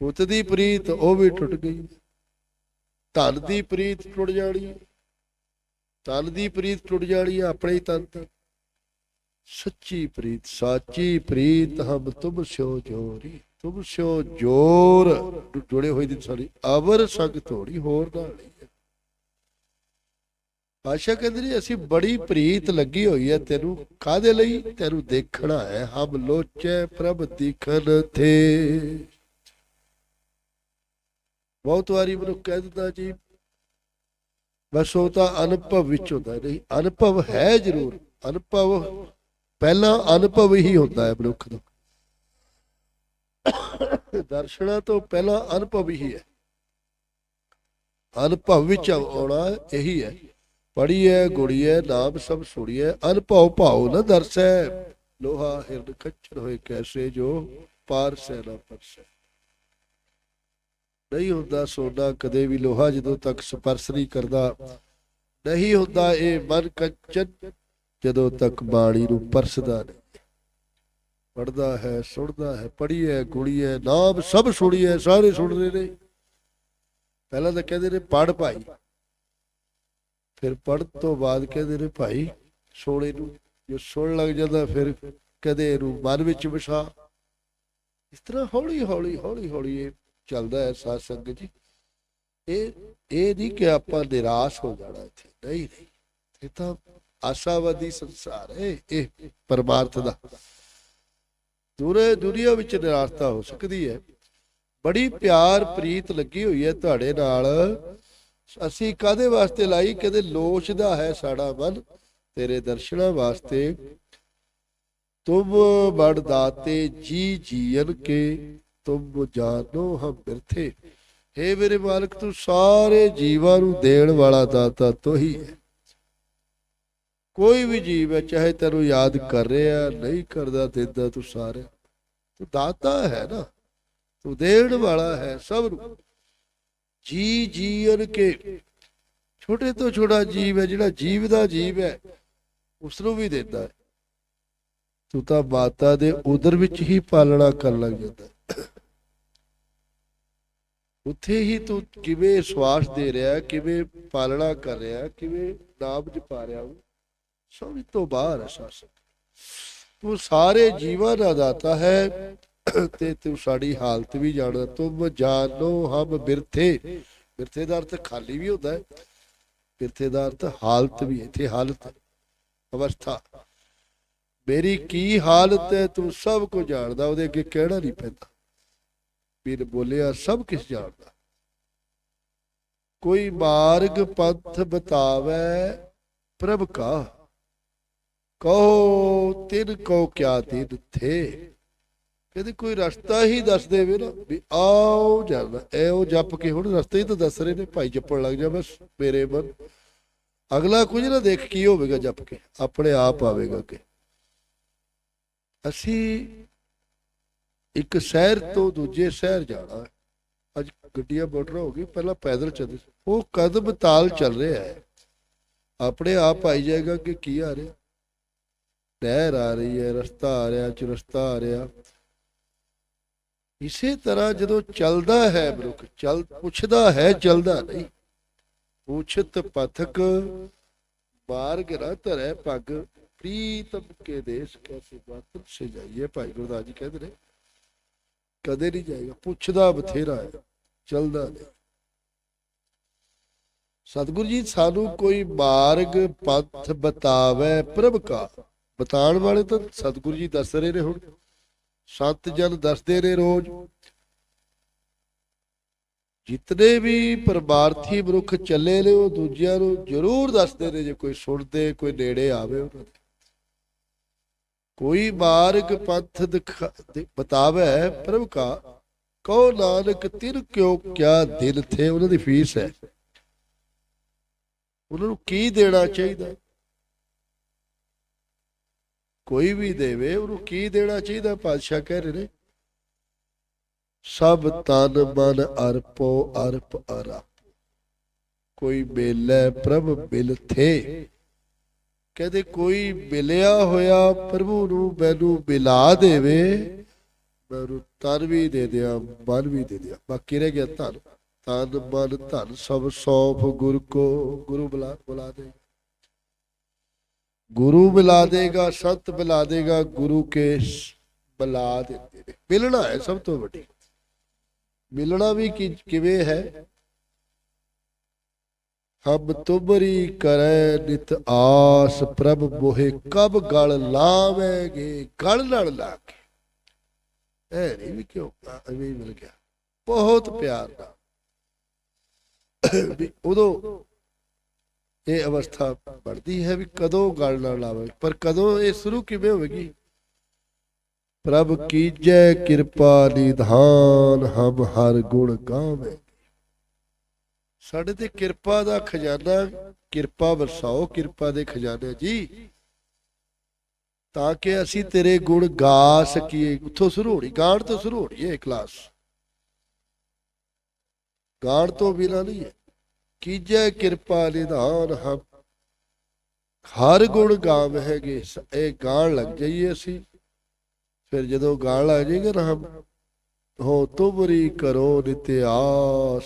ਪੁੱਤ ਦੀ ਪ੍ਰੀਤ, ਉਹ ਵੀ ਟੁੱਟ ਗਈ ਧਨ ਦੀ ਪ੍ਰੀਤ ਟੁੱਟ ਜਾਣੀ ਹੈ। ਤਨ ਦੀ ਪ੍ਰੀਤ ਟੁੱਟ ਜਾਣੀ ਹੈ ਆਪਣੇ ਹੀ ਤਨ ਤੋਂ। ਸੱਚੀ ਪ੍ਰੀਤ, ਸਾਚੀ ਪ੍ਰੀਤ ਹਮ ਤੁਮ ਸਿਓ ਜੋਰੀ। ਤੁਮ ਸਿਓ ਜੋਰ ਜੁੜੇ ਹੋਏ ਦੀ ਸਾਰੀ ਅਵਰ ਸੰਗ ਥੋੜੀ ਹੋਰ ਨਾਲ ਆਸ਼ਾ ਕਹਿੰਦੇ ਨੇ, ਅਸੀਂ ਬੜੀ ਪ੍ਰੀਤ ਲੱਗੀ ਹੋਈ ਹੈ ਤੈਨੂੰ ਕਾਦੇ ਲਈ? ਤੈਨੂੰ ਦੇਖਣਾ ਹੈ, ਹਮ ਲੋਚੈ ਪ੍ਰਭ ਦਿਖਨ ਥੇ। ਬਹੁਤ ਵਾਰੀ ਮੈਨੂੰ ਕਹਿ ਦਿੰਦਾ ਜੀ ਬਸ ਉਹ ਤਾਂ ਅਨੁਭਵ ਵਿੱਚ ਹੁੰਦਾ ਨਹੀਂ, ਅਨੁਭਵ ਹੈ ਜ਼ਰੂਰ, ਅਨੁਭਵ ਪਹਿਲਾਂ ਅਨੁਭਵ ਹੀ ਹੁੰਦਾ ਹੈ ਮਨੁੱਖ ਦਾ ਦਰਸ਼ਨਾਂ ਤੋਂ ਪਹਿਲਾਂ ਅਨੁਭਵ ਹੀ ਹੈ। ਅਨੁਭਵ ਵਿੱਚ ਆਉਣਾ ਇਹੀ ਹੈ। ਪੜੀਏ ਗੁੜੀਏ, ਨਾਮ ਸਭ ਸੁਣੀਏ। ਅਨੁਭਵ ਭਾਉ ਨ ਦਰਸੈ। ਲੋਹਾ ਹਿਰਨ ਖੱਚਰ ਹੋਏ ਕੈਸੇ ਜੋ ਪਾਰ ਸੈ ਨਾ ਪਰਸੈ। ਨਹੀਂ ਹੁੰਦਾ ਸੋਨਾ ਕਦੇ ਵੀ ਲੋਹਾ ਜਦੋਂ ਤੱਕ ਸਪਰਸ਼ ਨਹੀਂ ਕਰਦਾ। ਨਹੀਂ ਹੁੰਦਾ ਇਹ ਮਨ ਕੰਚਨ ਜਦੋਂ ਤੱਕ ਬਾਣੀ ਨੂੰ ਪਰਸਦਾ ਨਹੀਂ। ਪੜਦਾ ਹੈ, ਸੁਣਦਾ ਹੈ ਪੜੀਏ ਗੁੜੀਏ ਨਾਮ ਸਭ ਸੁਣੀਏ, ਸਾਰੇ ਸੁਣਦੇ ਨੇ। ਪਹਿਲਾਂ ਤਾਂ ਕਹਿੰਦੇ ਨੇ ਪੜ ਭਾਈ। ਫਿਰ ਪੜ ਤੋਂ ਬਾਅਦ ਕਹਿੰਦੇ ਨੇ, ਭਾਈ ਸੋਲੇ ਨੂੰ ਜੋ ਸੁਣ ਲੱਗ ਜਾਂਦਾ, ਫਿਰ ਕਦੇ ਇਹਨੂੰ ਮਨ ਵਿੱਚ ਵਸਾ ਇਸ ਤਰ੍ਹਾਂ ਹੌਲੀ ਹੌਲੀ ਹੌਲੀ ਹੌਲੀ ਇਹ ਚੱਲਦਾ ਹੈ ਸਾਧ ਸੰਗਤ ਜੀ। ਇਹ ਇਹ ਨਹੀਂ ਕਿ ਆਪਾਂ ਨਿਰਾਸ਼ ਹੋ ਜਾਣਾ ਇੱਥੇ। ਨਹੀਂ ਨਹੀਂ। ਇਹ ਤਾਂ ਆਸ਼ਾਵਾਦੀ ਸੰਸਾਰ ਹੈ, ਇਹ ਪਰਮਾਰਥ ਦਾ। ਦੂਰੇ ਦੁਨੀਆ ਵਿੱਚ ਨਿਰਾਸ਼ਤਾ ਹੋ ਸਕਦੀ ਹੈ। ਬੜੀ ਪਿਆਰ ਪ੍ਰੀਤ ਲੱਗੀ ਹੋਈ ਹੈ ਤੁਹਾਡੇ ਨਾਲ। ਅਸੀਂ ਕਾਦੇ ਵਾਸਤੇ ਲਾਈ? ਕਦੇ ਲੋਚਦਾ ਹੈ ਸਾਡਾ ਮਨ, ਤੇਰੇ ਦਰਸ਼ਨਾਂ ਵਾਸਤੇ। ਤੁਮ ਬੜ ਦਾਤੇ ਜੀ ਜੀਵਨ ਕੇ, ਤੁਮ ਜਾਨੋ ਹਮ ਬਿਰਥੇ। हे ਮੇਰੇ ਮਾਲਕ, ਤੂੰ ਸਾਰੇ ਜੀਵਾਂ ਨੂੰ ਦੇਣ ਵਾਲਾ ਦਾਤਾ ਤੂੰ ਹੀ ਹੈ। ਕੋਈ ਵੀ ਜੀਵ ਹੈ, ਚਾਹੇ ਤੈਨੂੰ ਯਾਦ ਕਰ ਰਿਹਾ, ਨਹੀਂ ਕਰਦਾ, ਦਿੰਦਾ ਤੂੰ ਸਾਰੇ ਤੂੰ ਦਾਤਾ ਹੈ ਨਾ। ਤੂੰ ਦੇਣ ਵਾਲਾ ਹੈ ਸਭ ਨੂੰ। ਜੀ ਜੀਵਨ ਕੇ। ਛੋਟੇ ਤੋਂ ਛੋਟਾ ਜੀਵ ਹੈ, ਜਿਹੜਾ ਜੀਵ ਦਾ ਜੀਵ ਹੈ ਉਸ ਨੂੰ ਵੀ ਦਿੰਦਾ ਹੈ। ਤੂੰ ਤਾਂ ਮਾਤਾ ਦੇ ਉਦਰ ਵਿੱਚ ਹੀ ਪਾਲਣਾ ਕਰਨ ਲੱਗ ਜਾਂਦਾ ਉੱਥੇ ਹੀ ਤੂੰ ਕਿਵੇਂ ਸਵਾਸ ਦੇ ਰਿਹਾ, ਕਿਵੇਂ ਪਾਲਣਾ ਕਰ ਰਿਹਾ, ਕਿਵੇਂ ਨਾਮ ਜਪਾ ਰਿਹਾ ਉਹ ਸਮਝ ਤੋਂ ਬਾਹਰ ਹੈ ਸਾਸਕ ਤੂੰ ਸਾਰੇ ਜੀਵਾਂ ਦਾ ਦਾਤਾ ਹੈ ਤੇ ਤੂੰ ਸਾਡੀ ਹਾਲਤ ਵੀ ਜਾਣਦਾ। ਤੁਮ ਜਾਨੋ ਹਮ ਬਿਰਥੇ। ਬਿਰਥੇ ਦਾ ਅਰਥ ਖਾਲੀ ਵੀ ਹੁੰਦਾ ਹੈ। ਬਿਰਥੇ ਦਾ ਅਰਥ ਹਾਲਤ ਵੀ ਇੱਥੇ ਹਾਲਤ ਅਵਸਥਾ। ਮੇਰੀ ਕੀ ਹਾਲਤ ਹੈ? ਤੂੰ ਸਭ ਕੁਝ ਜਾਣਦਾ। ਉਹਦੇ ਅੱਗੇ ਕਹਿਣਾ ਨਹੀਂ ਪੈਂਦਾ। ਵੀਰ ਬੋਲਿਆ ਸਭ ਕਿਸ ਜਾਣਦਾ। ਕੋਈ ਮਾਰਗ ਪੰਥ ਬਤਾਵੇ ਪ੍ਰਭ ਕਾ। ਕਹੋ ਤਿਨ ਕੋ ਕਿਆ ਦਿਨ ਥੇ। ਕਹਿੰਦੇ ਕੋਈ ਰਸਤਾ ਹੀ ਦੱਸ ਦੇਵੇ ਨਾ ਵੀ ਆਓ ਜਾਣਾ ਐ ਉਹ ਜੱਪ ਕੇ ਹੁਣ ਰਸਤੇ ਹੀ ਤਾਂ ਦੱਸ ਰਹੇ ਨੇ, ਭਾਈ ਜੱਪਣ ਲੱਗ ਜਾ ਬਸ ਮੇਰੇ ਮਨ। ਅਗਲਾ ਕੁਝ ਨਾ ਦੇਖ ਕੀ ਹੋਵੇਗਾ ਜੱਪ ਕੇ, ਆਪਣੇ ਆਪ ਆਵੇਗਾ ਕਿ। ਅਸੀਂ ਇੱਕ ਸ਼ਹਿਰ ਤੋਂ ਦੂਜੇ ਸ਼ਹਿਰ ਜਾਣਾ ਅੱਜ ਗੱਡੀਆਂ ਮੋਟਰ ਹੋ ਗਈ ਪਹਿਲਾਂ ਪੈਦਲ ਚੱਲਦੇ ਉਹ ਕਦਮ ਤਾਲ ਚੱਲ ਰਿਹਾ ਹੈ। ਆਪਣੇ ਆਪ ਆਈ ਜਾਏਗਾ ਕਿ ਕੀ ਆ ਰਿਹਾ। ਨਹਿਰ ਆ ਰਹੀ ਹੈ, ਰਸਤਾ ਆ ਰਿਹਾ ਚੁਰਸਤਾ ਆ ਰਿਹਾ। ਇਸੇ ਤਰ੍ਹਾਂ ਜਦੋਂ ਚੱਲਦਾ ਹੈ ਮਨੁੱਖ, ਚੱਲ, ਪੁੱਛਦਾ ਹੈ, ਚੱਲਦਾ ਨਹੀਂ। ਪੁੱਛਤ ਪਥਕ, ਮਾਰਗ ਨਾ ਧਰੈ ਪੱਗ। ਪ੍ਰੀਤਮ ਕੇ ਦੇਸ਼ ਕੈਸੇ ਬਾਤਨ ਸੇ ਜਾਈਏ। ਭਾਈ ਗੁਰਦਾਸ ਜੀ ਕਹਿੰਦੇ ਨੇ, ਕਦੇ ਨਹੀਂ ਜਾਏਗਾ, ਪੁੱਛਦਾ ਬਥੇਰਾ ਹੈ, ਚੱਲਦਾ ਨਹੀਂ। ਸਤਿਗੁਰੂ ਜੀ, ਸਾਨੂੰ ਕੋਈ ਮਾਰਗ ਪਥ ਬਤਾਵੇ ਪ੍ਰਭ ਕਾ। ਬਤਾਉਣ ਵਾਲੇ ਤਾਂ ਸਤਿਗੁਰੂ ਜੀ ਦੱਸ ਰਹੇ ਨੇ ਹੁਣ। ਸੰਤ ਜਨ ਦੱਸਦੇ ਨੇ ਰੋਜ਼, ਜਿਤਨੇ ਵੀ ਪਰਮਾਰਥੀ ਮਨੁੱਖ ਚੱਲੇ ਨੇ, ਉਹ ਦੂਜਿਆਂ ਨੂੰ ਜ਼ਰੂਰ ਦੱਸਦੇ ਨੇ ਜੇ ਕੋਈ ਸੁਣਦੇ, ਕੋਈ ਨੇੜੇ ਆਵੇ ਉਹਨਾਂ ਦੇ। ਕੋਈ ਮਾਰਗ ਪੰਥ ਦਿਖਾ- ਦੇ- ਬਤਾਵੇ, ਪ੍ਰਭ ਕਾ ਕਹੋ ਨਾਨਕ ਤਿਰ ਕਿਉ ਕਿਆ ਦਿਨ ਥੇ, ਉਹਨਾਂ ਦੀ ਫੀਸ ਹੈ। ਉਹਨਾਂ ਨੂੰ ਕੀ ਦੇਣਾ ਚਾਹੀਦਾ? ਕੋਈ ਵੀ ਦੇਵੇ, ਉਹਨੂੰ ਕੀ ਦੇਣਾ ਚਾਹੀਦਾ? ਪਾਤਸ਼ਾਹ ਕਹਿ ਰਹੇ ਨੇ, ਸਭ ਤਨ ਮਨ ਅਰਪੋ, ਅਰਪ ਅਰਪ। ਕੋਈ ਮੇਲੇ ਪ੍ਰਭ ਮਿਲ ਥੇ। ਕਹਿੰਦੇ ਕੋਈ ਮਿਲਿਆ ਹੋਇਆ ਪ੍ਰਭੂ ਨੂੰ ਮੈਨੂੰ ਮਿਲਾ ਦੇਵੇ ਮੈਨੂੰ ਤਨ ਵੀ ਦੇ ਦਿਆਂ, ਮਨ ਵੀ ਦੇ ਦਿਆ। ਬਾਕੀ ਰਹਿ ਗਿਆ ਧਨ। ਤਨ ਮਨ ਧਨ, ਸਭ ਸੌਂਪ ਗੁਰ ਕੋ, ਗੁਰੂ ਬੁਲਾ ਬੁਲਾ ਦੇ। ਗੁਰੂ ਮਿਲਾ ਦੇਗਾ, ਸੰਤ ਮਿਲਾ ਦੇਗਾ, ਗੁਰੂ ਕੇ ਬੁਲਾ ਦਿੰਦੇ ਨੇ। ਮਿਲਣਾ ਹੈ ਸਭ ਤੋਂ ਵੱਡੀ ਮਿਲਣਾ ਵੀ ਕਿਵੇਂ ਹੈ? ਹਬ ਤੁਮਰੀ ਕਰੈ ਨਿਤ ਆਸ, ਪ੍ਰਭ ਮੋਹਿ ਕਬ ਗਲ ਲਾਵੇਗੇ, ਗਲ ਨਾਲ ਲਾ ਕੇ। ਐ ਨਹੀਂ ਵੀ ਕਿਉਂ ਐਵੇਂ ਮਿਲ ਗਿਆ। ਬਹੁਤ ਪਿਆਰ ਨਾਲ। ਉਦੋਂ ਇਹ ਅਵਸਥਾ ਬਣਦੀ ਹੈ ਵੀ ਕਦੋਂ ਗਲ ਨਾਲ ਲਾਵੇ। ਪਰ ਕਦੋਂ ਇਹ ਸ਼ੁਰੂ ਕਿਵੇਂ ਹੋਵੇਗੀ? ਪ੍ਰਭ ਕੀਜੈ ਕਿਰਪਾ ਨਿਧਾਨ, ਹਮ ਹਰ ਗੁਣ ਗਾਵੇ। ਸਾਡੇ ਤੇ ਕਿਰਪਾ ਦਾ ਖਜ਼ਾਨਾ, ਕਿਰਪਾ ਵਰਸਾਓ ਕਿਰਪਾ ਦੇ ਖਜ਼ਾਨੇ ਜੀ। ਤਾਂ ਕਿ ਅਸੀਂ ਤੇਰੇ ਗੁਣ ਗਾ ਸਕੀਏ। ਉੱਥੋਂ ਸ਼ੁਰੂ ਹੋਣੀ, ਗਾਣ ਤੋਂ ਸ਼ੁਰੂ ਹੋਣੀ ਹੈ ਕਲਾਸ ਗਾਣ ਤੋਂ ਬਿਨਾਂ ਨਹੀਂ ਹੈ। ਕੀਜੈ ਕਿਰਪਾ ਨਿਧਾਨ ਹਮ। ਹਰ ਗੁਣ ਗਾਵਹਿਗੇ ਇਹ ਗਾਣ ਲੱਗ ਜਾਈਏ ਅਸੀਂ। ਫਿਰ ਜਦੋਂ ਗਾਣ ਲੱਗ ਜਾਏਗਾ ਨਾ ਹਮ, ਹੋ ਤੁਮਰੀ ਕਰੋ ਨਿਤਿਆਸ,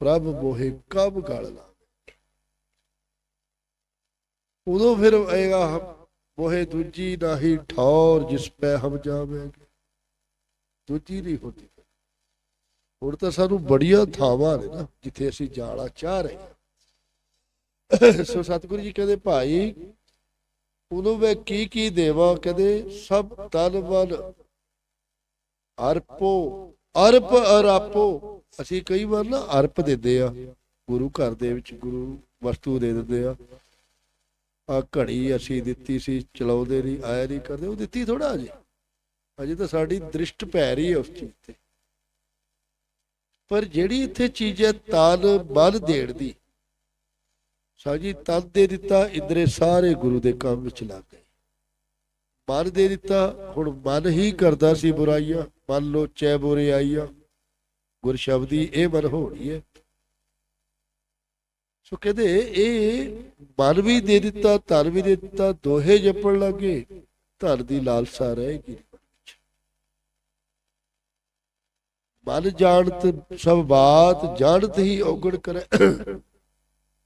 ਪ੍ਰਭ ਮੋਹਿ ਕਬ ਗਲ ਲਾ ਉਦੋਂ ਫਿਰ ਆਏਗਾ ਹਮ, ਮੋਹਿ ਦੂਜੀ ਨਾਹੀ ਠੌਰ ਜਿਸ ਪੈ ਹਮ ਜਾਵੇਂਗੇ। ਦੂਜੀ ਨਹੀਂ ਹੁੰਦੀ। ਹੁਣ ਤਾਂ ਸਾਨੂੰ ਬੜੀਆਂ ਥਾਵਾਂ ਨੇ ਨਾ, ਜਿੱਥੇ ਅਸੀਂ ਜਾਣਾ ਚਾਹ ਰਹੇ ਸੋ ਸਤਿਗੁਰੂ ਜੀ ਕਹਿੰਦੇ, ਭਾਈ, ਉਹਨੂੰ ਮੈਂ ਕੀ ਕੀ ਦੇਵਾਂ? ਕਹਿੰਦੇ, ਸਭ ਤਨ ਮਨ ਅਰਪੋ, ਅਰਪ ਅਰਾਪੋ। ਅਸੀਂ ਕਈ ਵਾਰ ਨਾ ਅਰਪ ਦਿੰਦੇ ਆ, ਗੁਰੂ ਘਰ ਦੇ ਵਿੱਚ ਗੁਰੂ ਵਸਤੂ ਦੇ ਦਿੰਦੇ ਆ। ਆ ਘੜੀ ਅਸੀਂ ਦਿੱਤੀ ਸੀ, ਚਲਾਉਂਦੇ ਨਹੀਂ, ਆਇਆ ਨਹੀਂ ਕਰਦੇ, ਉਹ ਦਿੱਤੀ ਥੋੜਾ ਅਜੇ ਅਜੇ ਤਾਂ ਸਾਡੀ ਦ੍ਰਿਸ਼ਟ ਪੈ ਰਹੀ ਹੈ ਉਸ ਚੀਜ਼ ਤੇ। ਪਰ ਜਿਹੜੀ ਇੱਥੇ ਚੀਜ਼ ਹੈ ਤਨ ਮਨ ਦੇਣ ਦੀ ਸਾਜੀ ਤਨ ਦੇ ਦਿੱਤਾ ਇੰਦਰੇ ਸਾਰੇ ਗੁਰੂ ਦੇ ਕੰਮ ਵਿੱਚ ਲੱਗ ਗਏ। ਮਨ ਦੇ ਦਿੱਤਾ, ਹੁਣ ਮਨ ਹੀ ਕਰਦਾ ਸੀ ਬੁਰਾਈਆਂ, ਮੰਨ ਲੋ ਚੈ ਬੁਰੇ ਆਈਆਂ, ਗੁਰ ਸ਼ਬਦੀ ਇਹ ਮਨ ਹੋਣੀ ਹੈ। ਸੋ ਕਹਿੰਦੇ ਇਹ ਮਨ ਵੀ ਦੇ ਦਿੱਤਾ ਧਨ ਵੀ ਦੇ ਦਿੱਤਾ, ਦੋਹੇ ਜਪਣ ਲੱਗੇ, ਧਨ ਦੀ ਲਾਲਸਾ ਰਹੇਗੀ ਮਨ ਜਾਣਤ ਸਭ ਬਾਤ, ਜਾਣਤ ਹੀ ਔਗਣ ਕਰੇ।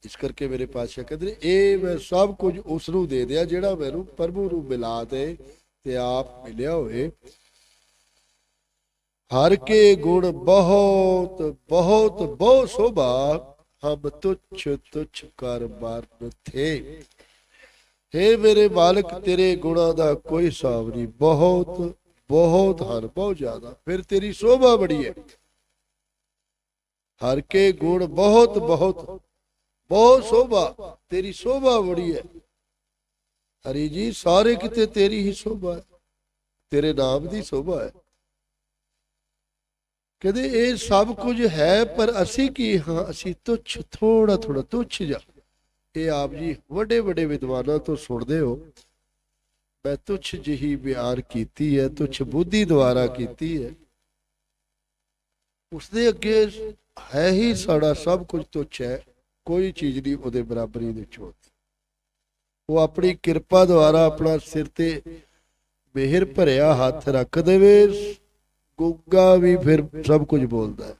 ਇਸ ਕਰਕੇ ਮੇਰੇ ਪਾਤਸ਼ਾਹ ਕਹਿੰਦੇ ਇਹ ਮੈਂ ਸਭ ਕੁਝ ਉਸ ਨੂੰ ਦੇ ਦਿਆ, ਜਿਹੜਾ ਮੈਨੂੰ ਪ੍ਰਭੂ ਨੂੰ ਮਿਲਾ ਦੇ ਤੇ ਆਪ ਮਿਲਿਆ ਹੋਏ ਹਰ ਕੇ ਗੁਣ ਬਹੁਤ ਬਹੁਤ ਬਹੁ ਸੋਭਾ, ਹਮ ਤੁਛ ਤੁਛ ਕਰ ਮਾਰਨ ਥੇ। ਹੇ ਮੇਰੇ ਮਾਲਕ, ਤੇਰੇ ਗੁਣਾਂ ਦਾ ਕੋਈ ਹਿਸਾਬ ਨਹੀਂ, ਬਹੁਤ ਬਹੁਤ ਹਨ, ਬਹੁਤ ਜ਼ਿਆਦਾ। ਫਿਰ ਤੇਰੀ ਸੋਭਾ ਬੜੀ ਹੈ। ਹਰ ਕੇ ਗੁਣ ਬਹੁਤ ਬਹੁਤ ਬਹੁਤ ਸੋਭਾ। ਤੇਰੀ ਸੋਭਾ ਬੜੀ ਹੈ। ਹਰੀ ਜੀ, ਸਾਰੇ ਕਿਤੇ ਤੇਰੀ ਹੀ ਸੋਭਾ ਹੈ। ਤੇਰੇ ਨਾਮ ਦੀ ਸੋਭਾ ਹੈ। ਕਹਿੰਦੇ, ਇਹ ਸਭ ਕੁਝ ਹੈ, ਪਰ ਅਸੀਂ ਕੀ ਹਾਂ? ਅਸੀਂ ਤੁੱਛ ਥੋੜਾ ਥੋੜਾ ਤੁੱਛ ਜਾ। ਇਹ ਆਪ ਜੀ ਵੱਡੇ ਵੱਡੇ ਵਿਦਵਾਨਾਂ ਤੋਂ ਸੁਣਦੇ ਹੋ। ਮੈਂ ਤੁੱਛ ਜਿਹੀ ਬਿਆਨ ਕੀਤੀ ਹੈ, ਤੁੱਛ ਬੁੱਧੀ ਦੁਆਰਾ ਕੀਤੀ ਹੈ। ਉਸ ਦੇ ਅੱਗੇ ਹੈ ਹੀ ਸਾਡਾ ਸਭ ਕੁਝ ਤੁੱਛ ਹੈ, ਕੋਈ ਚੀਜ਼ ਨਹੀਂ ਉਹਦੇ ਬਰਾਬਰੀ ਦੇ ਵਿੱਚ ਹੁੰਦੀ। ਉਹ ਆਪਣੀ ਕਿਰਪਾ ਦੁਆਰਾ ਆਪਣਾ ਸਿਰ ਤੇ ਮਿਹਰ ਭਰਿਆ ਹੱਥ ਰੱਖ ਦੇਵੇ, ਗੁੱਗਾ ਵੀ ਫਿਰ ਸਭ ਕੁਝ ਬੋਲਦਾ ਹੈ।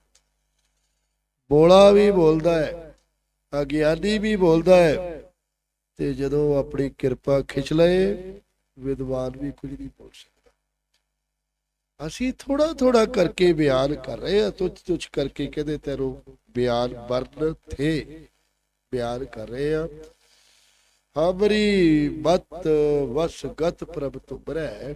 ਬੋਲਾ ਵੀ ਬੋਲਦਾ ਹੈ, ਅਗਿਆਨੀ ਵੀ ਬੋਲਦਾ ਹੈ, ਤੇ ਜਦੋਂ ਆਪਣੀ ਕਿਰਪਾ ਖਿੱਚ ਲਏ ਵਿਦਵਾਨ ਵੀ ਕੁਝ ਨਹੀਂ ਬੋਲ ਸਕਦਾ। ਅਸੀਂ ਥੋੜਾ ਥੋੜਾ ਕਰਕੇ ਬਿਆਨ ਕਰ ਰਹੇ ਹਾਂ ਤੁੱਛ ਤੁੱਛ ਕਰਕੇ ਕਹਿੰਦੇ ਤੈਨੂੰ ਬਿਆਨ ਵਰਨ ਥੇ। ਬਿਆਨ ਕਰ ਰਹੇ ਹਾਂ। ਹਮਰੀ ਬਤ ਵਸ ਗਤ ਪ੍ਰਭ ਤੁਮਰੈ,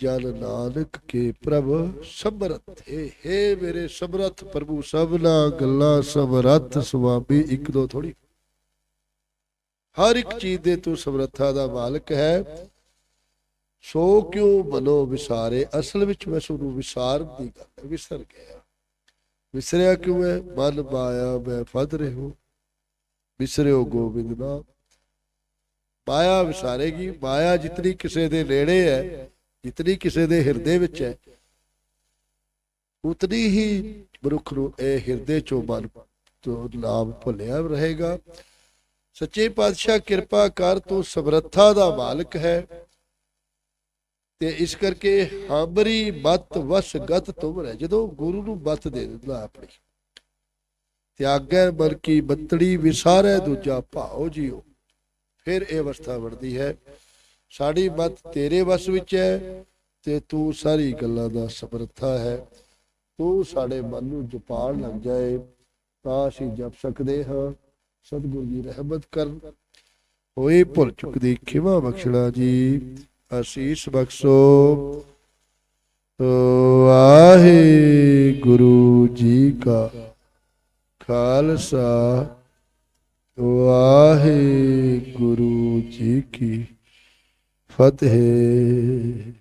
ਜਨ ਨਾਨਕ ਕੇ ਪ੍ਰਭ ਸਮਰਥ ਹੈ ਹੇ ਮੇਰੇ ਸਮਰਥ ਪ੍ਰਭੂ, ਸਭਨਾ ਗੱਲਾਂ ਸਮਰਥ ਸੁਆਮੀ, ਇੱਕ ਦੋ ਥੋੜੀ ਹਰ ਇੱਕ ਚੀਜ਼ ਦੇ ਤੂੰ ਸਮਰੱਥਾ ਦਾ ਮਾਲਕ ਹੈ। ਸੋ ਕਿਉਂ ਮਨੋ ਵਿਸਾਰੇ? ਅਸਲ ਵਿੱਚ ਮੈਂ ਤੁਹਾਨੂੰ ਵਿਸਾਰ ਦੀ ਗੱਲ ਵਿਸਰ ਗਿਆ। ਵਿਸਰਿਆ ਕਿਉਂ ਹੈ ਮਨ ਮਾਇਆ, ਮੈਂ ਫਦ ਰਹੋ ਵਿਸਰਿਓ ਗੋਬਿੰਦ ਨਾਮ ਮਾਇਆ ਵਿਸਾਰੇਗੀ। ਮਾਇਆ ਜਿਤਨੀ ਕਿਸੇ ਦੇ ਨੇੜੇ ਹੈ, ਜਿਤਨੀ ਕਿਸੇ ਦੇ ਹਿਰਦੇ ਵਿੱਚ ਹੈ, ਉਤਨੀ ਹੀ ਮਨੁੱਖ ਨੂੰ ਇਹ ਹਿਰਦੇ ਚੋਂ ਮਨ ਤੋਂ ਨਾਮ ਭੁੱਲਿਆ ਰਹੇਗਾ। ਸੱਚੇ ਪਾਤਸ਼ਾਹ ਕਿਰਪਾ ਕਰ ਤੂੰ ਸਮਰੱਥਾ ਦਾ ਮਾਲਕ ਹੈ। ਤੇ ਇਸ ਕਰਕੇ ਹਾਬਰੀ ਮਤ ਵਸ ਗਤ ਤੁਮ ਜਦੋਂ ਗੁਰੂ ਨੂੰ ਮਤ ਦੇ ਦਿੰਦਾ ਆਪਣੀ ਤਿਆਗੈ ਮਨ ਕੀ ਬੱਤੜੀ ਵਿਸਾਰੈ ਦੂਜਾ ਭਾਉ ਜੀਓ ਫਿਰ ਇਹ ਅਵਸਥਾ ਬਣਦੀ ਹੈ, ਸਾਡੀ ਮਤ ਤੇਰੇ ਵਸ ਵਿੱਚ ਹੈ, ਤੇ ਤੂੰ ਸਾਰੀ ਗੱਲਾਂ ਦਾ ਸਮਰੱਥਾ ਹੈ। ਤੂੰ ਸਾਡੇ ਮਨ ਨੂੰ ਜਪਾਣ ਲੱਗ ਜਾਏ, ਤਾਂ ਅਸੀਂ ਜਪ ਸਕਦੇ ਹਾਂ। ਸਤਿਗੁਰੂ ਜੀ ਰਹਿਮਤ ਕਰਨ। ਹੋਏ ਭੁੱਲ ਚੁੱਕਦੀ ਖਿਮਾ ਬਖਸ਼ਣਾ ਜੀ। ਅਸੀਸ ਬਖਸ਼ੋ। ਵਾਹਿਗੁਰੂ ਜੀ ਕਾ ਖਾਲਸਾ। ਵਾਹਿਗੁਰੂ ਜੀ ਕੀ ਫਤਿਹ।